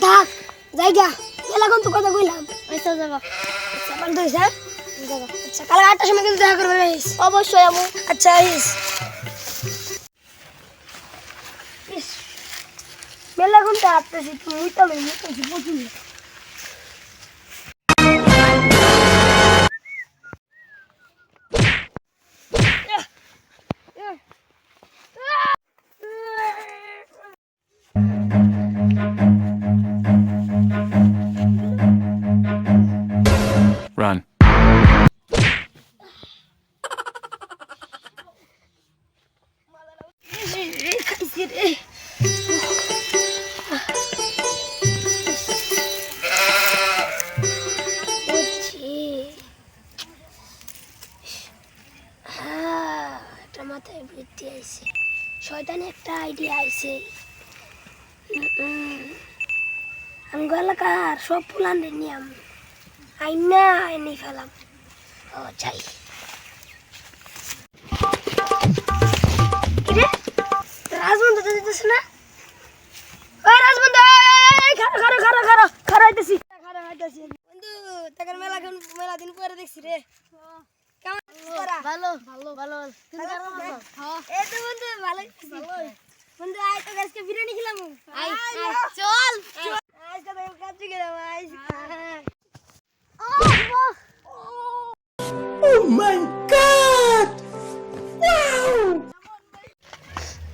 থাক জায়গা। মেলা কোন তো কথা কইলাম? আচ্ছা যাবা। আচ্ছা বন্ধ হইছে হ্যাঁ? আচ্ছা কাল আটটার সময় কিন্তু দেখা করবে রাইস অবশ্যই আমু আচ্ছা আইস ইস, মেলা ঘণ্টা আটটা আপতেছি তুমি তো লই মুতাছি প্রচুর একটা মাথায় বৃত্তি আইছে। শয়তানি একটা আইডিয়া আইছে। আমি এলাকার সব ফুলানের নিয়ম আইনা আইনি ফেলাম। ও চাই রাজবন্ধু না? ওই রাজবন্ধু খারো খারো খারো খারো খারো আইতেছি খারো আইতেছি বন্ধু তাকে মেলা মেলা দিন পরে দেখছি রে। কেমন ভালো ভালো ভালো। তুমি কেমন আছো? এই তো বন্ধু ভালো বন্ধু আয় তো আজকে বিরিয়ানি খেলাম। আই আই, চল। আজ তো কাজ গেলাম আজ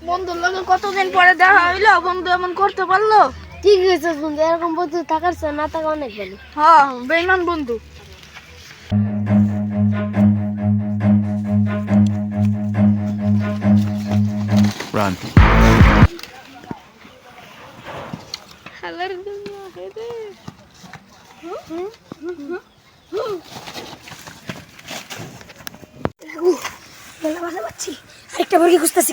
বন্ধুর লগে কতদিন পরে দেখা হইল বন্ধু এমন করতে পারল ঠিক আছে বন্ধু এরকম বন্ধু থাকার চেয়ে না থাকা অনেক ভালো হ্যাঁ বেইমান বন্ধু Run. পাচ্ছি আরেকটা মুরগি খুঁজতেছি